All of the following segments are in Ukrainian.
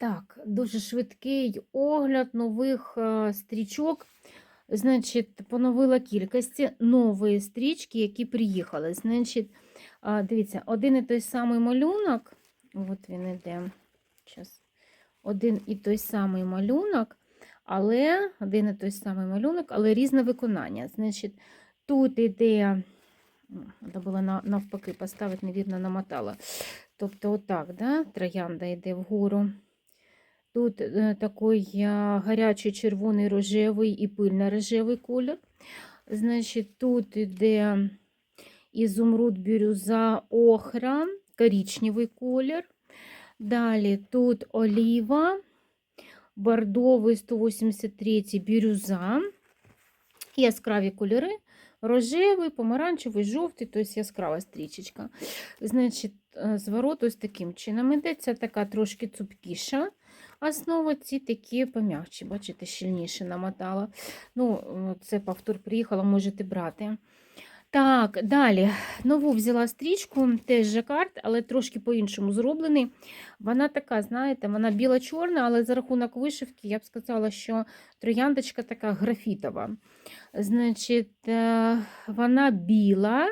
Так, дуже швидкий огляд нових е, стрічок. Значить, поновила кількості нові стрічки, які приїхали. Значить, а, дивіться, один і той самий малюнок. От він іде. Щас. Один і той самий малюнок, але один і той самий малюнок, але різне виконання. Значить, тут іде, треба навпаки поставити, невірно, намотала. Тобто, отак, да? троянда йде вгору. Тут е, такий е, гарячий червоний рожевий і пильно-рожевий колір. Значить, тут іде ізумруд, бірюза, охра, коричневий колір. Далі тут оліва, бордовий 183 бірюза, яскраві кольори, рожевий, помаранчевий, жовтий, тобто яскрава стрічечка. Значить, е, зворот ось таким чином. Це така трошки цупкіша основа, ці такі пом'якші, бачите, щільніше намотала. Ну, це повтор приїхала, можете брати. Так, далі. Нову взяла стрічку, теж жакард, але трошки по-іншому зроблений. Вона така, знаєте, вона біла-чорна, але за рахунок вишивки я б сказала, що трояндочка така графітова. Значить, е, вона біла,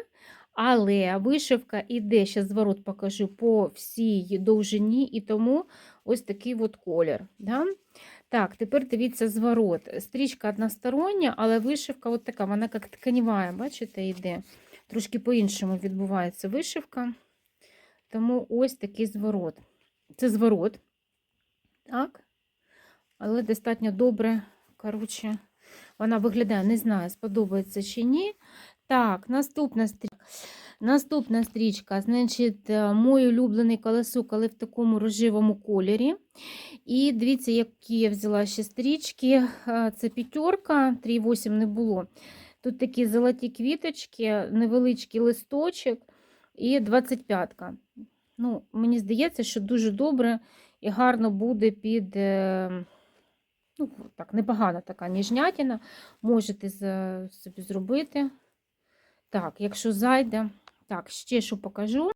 але вишивка іде, ще зворот покажу, по всій довжині, і тому ось такий от колір. Да? Так, тепер дивіться зворот. Стрічка одностороння, але вишивка от така, вона як тканівая, бачите, йде. Трошки по-іншому відбувається вишивка. Тому ось такий зворот. Це зворот. Так. Але достатньо добре, коротше, вона виглядає, не знаю, сподобається чи ні. Так, наступна стрічка. Наступна стрічка, значить, е, мій улюблений колесок, але в такому рожевому кольорі. І дивіться, які я взяла ще стрічки. Е, Це п'ятерка, 3,8 не було. Тут такі золоті квіточки, невеличкий листочок і 25-ка. Ну, мені здається, що дуже добре і гарно буде під. е, Ну, так, непогана така ніжнятина. Можете собі зробити. Так, якщо зайде. Так, ще що покажу.